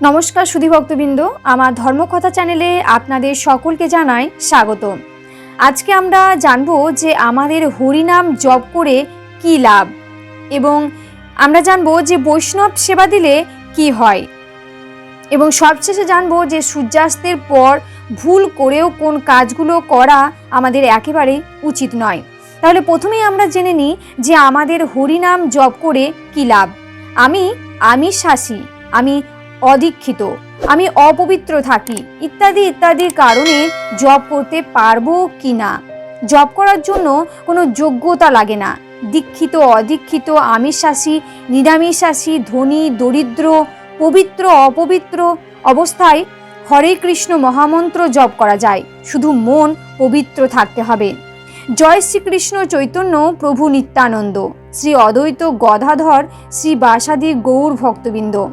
নমস্কার সুধী ভক্তবৃন্দ, আমার ধর্মকথা চ্যানেলে আপনাদের সকলকে জানাই স্বাগত আজকে আমরা জানব যে আমাদের হরিনাম জপ করে কি লাভ এবং আমরা জানব যে বৈষ্ণব সেবা দিলে কি হয় এবং সবশেষে জানব যে সূর্যাস্তের পর ভুল করেও কোন কাজগুলো করা আমাদের একেবারে উচিত নয়। তাহলে প্রথমেই আমরা জেনে নিই যে আমাদের হরিনাম জপ করে কি লাভ। আমি আমি শাসী আমি অদীক্ষিত। আমি অপবিত্র থাকি। ইত্যাদি ইত্যাদির কারণে জব করতে পারব কি না? জব করার জন্য কোনো যোগ্যতা লাগে না। দীক্ষিত, অদীক্ষিত আমিষাসী নিরামিষাসী ধনী, দরিদ্র, পবিত্র, অপবিত্র অবস্থায় হরে কৃষ্ণ মহামন্ত্র জপ করা যায়। শুধু মন পবিত্র থাকতে হবে। জয় শ্রীকৃষ্ণ চৈতন্য প্রভু নিত্যানন্দ। শ্রী অদ্বৈত গদাধর, শ্রী বাসাদি গৌর ভক্তবৃন্দ।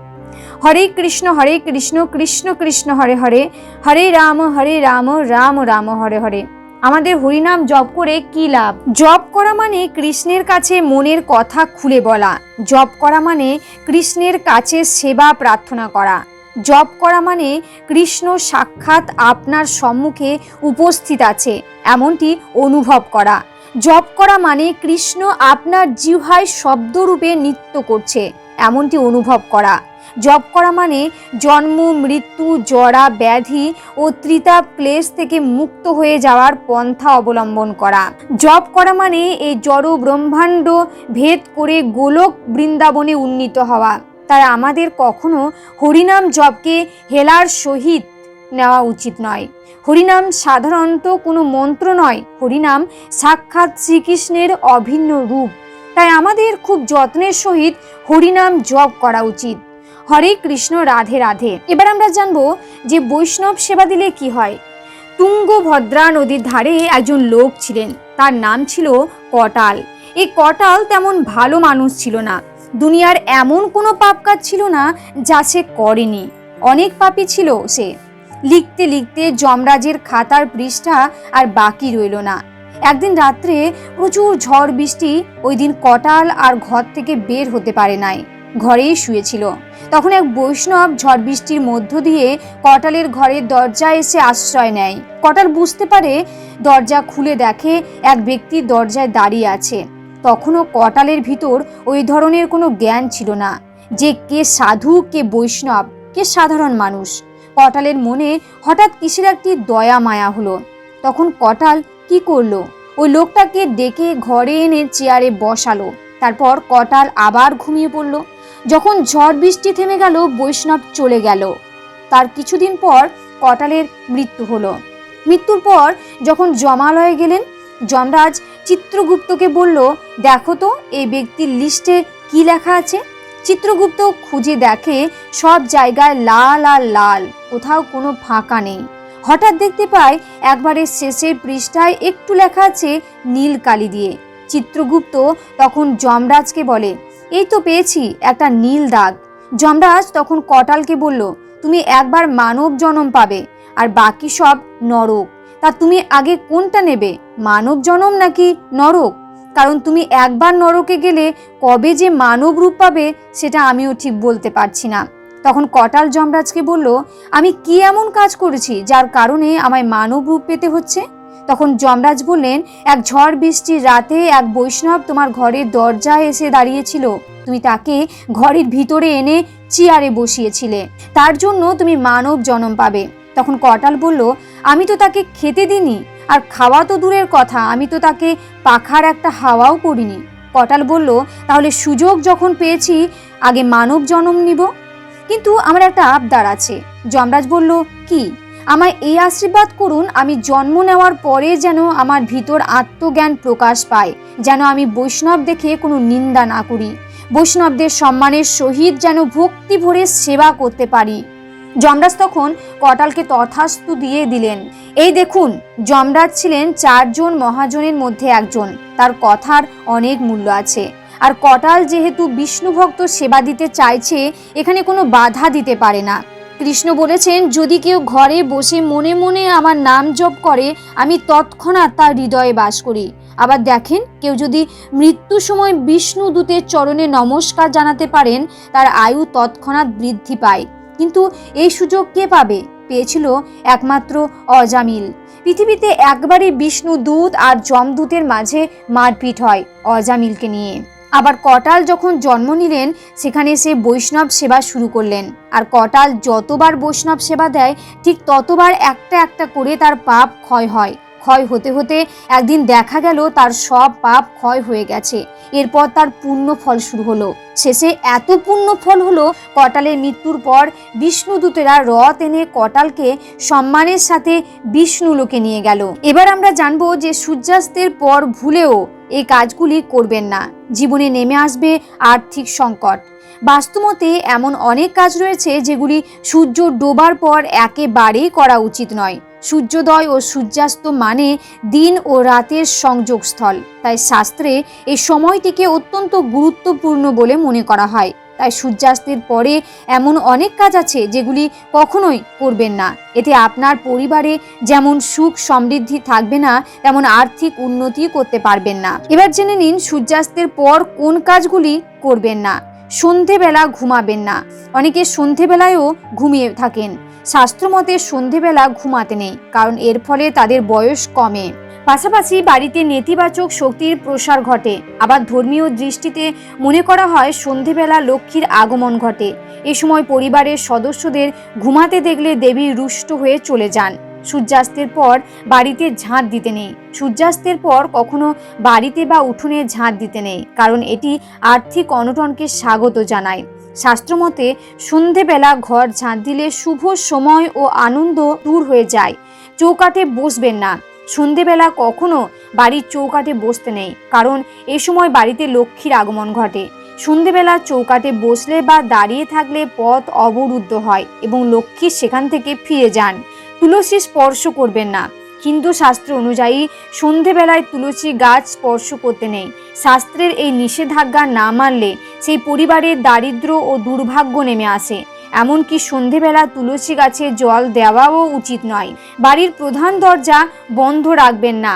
হরে কৃষ্ণ হরে কৃষ্ণ কৃষ্ণ কৃষ্ণ, হরে হরে। হরে রাম হরে রাম রাম রাম, হরে হরে। আমাদের হরিনাম জপ করে কি লাভ? জপ করা মানে কৃষ্ণের কাছে মনের কথা খুলে বলা। জপ করা মানে কৃষ্ণের কাছে সেবা প্রার্থনা করা। জপ করা মানে কৃষ্ণ সাক্ষাৎ আপনার সম্মুখে উপস্থিত আছে, এমনটি অনুভব করা। জপ করা মানে কৃষ্ণ আপনার জিহ্বায় শব্দরূপে নৃত্য করছে, এমনটি অনুভব করা। জপ করা মানে জন্ম, মৃত্যু, জরা, ব্যাধি ও ত্রিতাপ ক্লেশ থেকে মুক্ত হয়ে যাওয়ার পন্থা অবলম্বন করা। জপ করা মানে এই জড় ব্রহ্মাণ্ড ভেদ করে গোলক বৃন্দাবনে উন্নীত হওয়া। তাই আমাদের কখনো হরিনাম জপকে হেলার সহিত নেওয়া উচিত নয়। হরিনাম সাধারণত কোনো মন্ত্র নয়, হরিনাম সাক্ষাৎ শ্রীকৃষ্ণের অভিন্ন রূপ। তাই আমাদের খুব যত্নের সহিত হরিনাম জপ করা উচিত। হরে কৃষ্ণ, রাধে রাধে। এবার আমরা জানব যে বৈষ্ণব সেবা দিলে কি হয়। তুঙ্গভদ্রা নদীর ধারে একজন লোক ছিলেন। তার নাম ছিল কটাল। এই কটাল তেমন ভালো মানুষ ছিল না। দুনিয়ার এমন কোনো পাপ কাজ ছিল না যা সে করেনি। অনেক পাপই ছিল সে। লিখতে লিখতে যমরাজের খাতার পৃষ্ঠা আর বাকি রইল না। একদিন রাত্রে প্রচুর ঝড় বৃষ্টি ওই দিন কটাল আর ঘর থেকে বের হতে পারে নাই। ঘরেই শুয়েছিল। তখন এক বৈষ্ণব ঝড় বৃষ্টির মধ্য দিয়ে কটালের ঘরের দরজায় এসে আশ্রয় নেয়। কটাল বুঝতে পারে দরজা খুলে দেখে এক ব্যক্তি দরজায় দাঁড়িয়ে আছে। তখনও কটালের ভিতর ওই ধরনের কোনো জ্ঞান ছিল না যে কে সাধু, কে বৈষ্ণব, কে সাধারণ মানুষ। কটালের মনে হঠাৎ কিসের একটি দয়া মায়া হলো। তখন কটাল কি করল? ওই লোকটাকে ডেকে ঘরে এনে চেয়ারে বসালো। তারপর কটাল আবার ঘুমিয়ে পড়ল। যখন ঝড় বৃষ্টি থেমে গেল, বৈষ্ণব চলে গেল। তার কিছুদিন পর কটালের মৃত্যু হলো। মৃত্যুর পর যখন জমালয়ে গেলেন, যমরাজ চিত্রগুপ্তকে বলল, দেখো তো, এই ব্যক্তির লিস্টে কি লেখা আছে? চিত্রগুপ্ত খুঁজে দেখে সব জায়গায় লাল আর লাল, কোথাও কোনো ফাঁকা নেই। হঠাৎ দেখতে পায়, একবারে শেষের পৃষ্ঠায় একটু লেখা আছে নীল কালি দিয়ে। চিত্রগুপ্ত তখন যমরাজকে বলে এই তো পেয়েছি একটা নীল দাগ। যমরাজ তখন কটালকে বলল, তুমি একবার মানব জনম পাবে, আর বাকি সব নরক। তা তুমি আগে কোনটা নেবে, মানব জনম নাকি নরক? কারণ তুমি একবার নরকে গেলে কবে যে মানব রূপ পাবে, সেটা আমিও ঠিক বলতে পারছি না। তখন কটাল যমরাজকে বলল, আমি কি এমন কাজ করেছি, যার কারণে আমায় মানব রূপ পেতে হচ্ছে? তখন যমরাজ বললেন, এক ঝড় বৃষ্টির রাতে এক বৈষ্ণব তোমার ঘরের দরজায় এসে দাঁড়িয়েছিল। তুমি তাকে ঘরের ভিতরে এনে চেয়ারে বসিয়েছিলে। তার জন্য তুমি মানব জনম পাবে। তখন কটাল বলল, আমি তো তাকে খেতে দিইনি, আর খাওয়া তো দূরের কথা, আমি তো তাকে পাখার একটা হাওয়াও করিনি কটাল বলল, তাহলে সুযোগ যখন পেয়েছি, আগে মানব জনম নিব। কিন্তু আমার একটা আবদার আছে। যমরাজ বলল, কি? আমায় এই আশীর্বাদ করুন, আমি জন্ম নেওয়ার পরে যেন আমার ভিতর আত্মজ্ঞান প্রকাশ পায়, যেন আমি বৈষ্ণব দেখে কোনো নিন্দা না করি। বৈষ্ণবদের সম্মানের সহিত যেন ভক্তি ভরে সেবা করতে পারি। যমরাজ তখন কটালকে তথাস্তু দিয়ে দিলেন, এই দেখুন, যমরাজ ছিলেন চারজন মহাজনের মধ্যে একজন, তার কথার অনেক মূল্য আছে। আর কটাল যেহেতু বিষ্ণুভক্ত সেবা দিতে চাইছে, এখানে কোনো বাধা দিতে পারে না। কৃষ্ণ বলেছেন, যদি কেউ ঘরে বসে মনে মনে আমার নাম জপ করে, আমি তৎক্ষণাৎ তার হৃদয়ে বাস করি। আবার দেখেন, কেউ যদি মৃত্যু সময় বিষ্ণু দূতের চরণে নমস্কার জানাতে পারেন, তার আয়ু তৎক্ষণাৎ বৃদ্ধি পায়। কিন্তু এই সুযোগ কে পাবে? পেয়েছিল একমাত্র অজামিল। পৃথিবীতে একবারই বিষ্ণু দূত আর যমদূতের মাঝে মারপিট হয় অজামিলকে নিয়ে। আবার কটাল যখন জন্ম নিলেন, সেখানে সে বৈষ্ণব সেবা শুরু করলেন। আর কটাল যতবার বৈষ্ণব সেবা দেয়, ঠিক ততবার একটা একটা করে তার পাপ ক্ষয় হয়। ক্ষয় হতে হতে একদিন দেখা গেল তার সব পাপ ক্ষয় হয়ে গেছে। এরপর তার পুণ্য ফল শুরু হলো। শেষে এত পুণ্য ফল হলো, কটালের মৃত্যুর পর বিষ্ণুদূতেরা রথ এনে কটালকে সম্মানের সাথে বিষ্ণুলোকে নিয়ে গেল। এবার আমরা জানব যে সূর্যাস্তের পর ভুলেও এই কাজগুলি করবেন না। জীবনে নেমে আসবে আর্থিক সংকট। বাস্তুমতে এমন অনেক কাজ রয়েছে যেগুলি সূর্য ডোবার পর একেবারেই করা উচিত নয়। সূর্যোদয় ও সূর্যাস্ত মানে দিন ও রাতের সংযোগস্থল। তাই শাস্ত্রে এই সময়টিকে অত্যন্ত গুরুত্বপূর্ণ বলে মনে করা হয়। তাই সূর্যাস্তের পরে এমন অনেক কাজ আছে যেগুলি কখনোই করবেন না। এতে আপনার পরিবারে যেমন সুখ সমৃদ্ধি থাকবে না, তেমন আর্থিক উন্নতি করতে পারবেন না। এবার জেনে নিন সূর্যাস্তের পর কোন কাজগুলি করবেন না। সন্ধেবেলা ঘুমাবেন না। অনেকে সন্ধেবেলায়ও ঘুমিয়ে থাকেন। শাস্ত্রমতে সন্ধেবেলা ঘুমাতে নেই, কারণ এর ফলে তাদের বয়স কমে। পাশাপাশি বাড়িতে নেতিবাচক শক্তির প্রসার ঘটে। আবার ধর্মীয় দৃষ্টিতে মনে করা হয় সন্ধেবেলা লক্ষ্মীর আগমন ঘটে। এ সময় পরিবারের সদস্যদের ঘুমাতে দেখলে দেবী রুষ্ট হয়ে চলে যান। সূর্যাস্তের পর বাড়িতে ঝাঁট দিতে নেই। সূর্যাস্তের পর কখনো বাড়িতে বা উঠোনে ঝাঁট দিতে নেই, কারণ এটি আর্থিক অনটনকে স্বাগত জানায়। শাস্ত্রমতে, সন্ধেবেলা ঘর ঝাঁট দিলে শুভ সময় ও আনন্দ দূর হয়ে যায়। চৌকাঠে বসবেন না। সন্ধেবেলা কখনো বাড়ির চৌকাঠে বসতে নেই, কারণ এ সময় বাড়িতে লক্ষ্মীর আগমন ঘটে। সন্ধেবেলা চৌকাঠে বসলে বা দাঁড়িয়ে থাকলে পথ অবরুদ্ধ হয় এবং লক্ষ্মী সেখান থেকে ফিরে যান। তুলসী স্পর্শ করবেন না। হিন্দু শাস্ত্র অনুযায়ী সন্ধেবেলায় তুলসী গাছ স্পর্শ করতে নেই। শাস্ত্রের এই নিষেধাজ্ঞা না মানলে সেই পরিবারের দারিদ্র ও দুর্ভাগ্য নেমে আসে। এমনকি সন্ধেবেলা তুলসী গাছে জল দেওয়াও উচিত নয়। বাড়ির প্রধান দরজা বন্ধ রাখবেন না।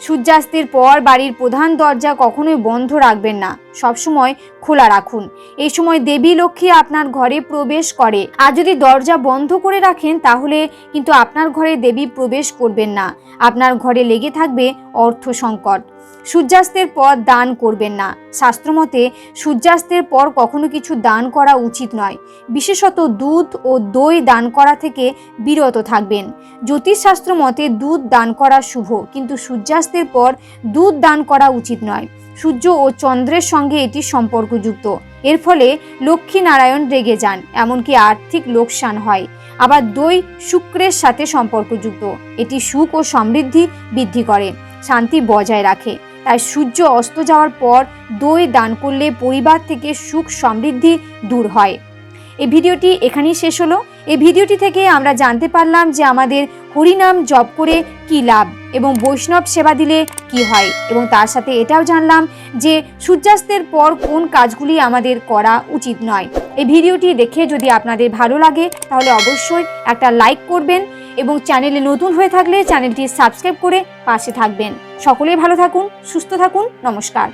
সূর্যাস্তের পর বাড়ির প্রধান দরজা কখনোই বন্ধ রাখবেন না। সবসময় খোলা রাখুন। এই সময় দেবী লক্ষ্মী আপনার ঘরে প্রবেশ করে। আর যদি দরজা বন্ধ করে রাখেন, তাহলে কিন্তু আপনার ঘরে দেবী প্রবেশ করবেন না। আপনার ঘরে লেগে থাকবে অর্থ সংকট। সূর্যাস্তের পর দান করবেন না। শাস্ত্রমতে, সূর্যাস্তের পর কখনো কিছু দান করা উচিত নয়। বিশেষত দুধ ও দই দান করা থেকে বিরত থাকবেন। জ্যোতিষশাস্ত্র মতে, দুধ দান করা শুভ, কিন্তু সূর্যাস্তের পর দুধ দান করা উচিত নয়। সূর্য ও চন্দ্রের সঙ্গে এটি সম্পর্কযুক্ত। এর ফলে লক্ষ্মী নারায়ণ রেগে যান, এমনকি আর্থিক লোকসান হয়। আবার দই শুক্রের সাথে সম্পর্কযুক্ত। এটি সুখ ও সমৃদ্ধি বৃদ্ধি করে, শান্তি বজায় রাখে। তাই সূর্য অস্ত যাওয়ার পর দই দান করলে পরিবার থেকে সুখ সমৃদ্ধি দূর হয়। এই ভিডিওটি এখানেই শেষ হলো। এই ভিডিওটি থেকে আমরা জানতে পারলাম যে আমাদের হরিনাম জপ করে কি লাভ। এবং বৈষ্ণব সেবা দিলে কি হয়? এবং তার সাথে এটাও জানলাম যে সূর্যাস্তের পর কোন কাজগুলি আমাদের করা উচিত নয়। এই ভিডিওটি দেখে যদি আপনাদের ভালো লাগে, তাহলে অবশ্যই একটা লাইক করবেন এবং চ্যানেলে নতুন হয়ে থাকলে চ্যানেলটি সাবস্ক্রাইব করে পাশে থাকবেন। সকলেই ভালো থাকুন, সুস্থ থাকুন, নমস্কার।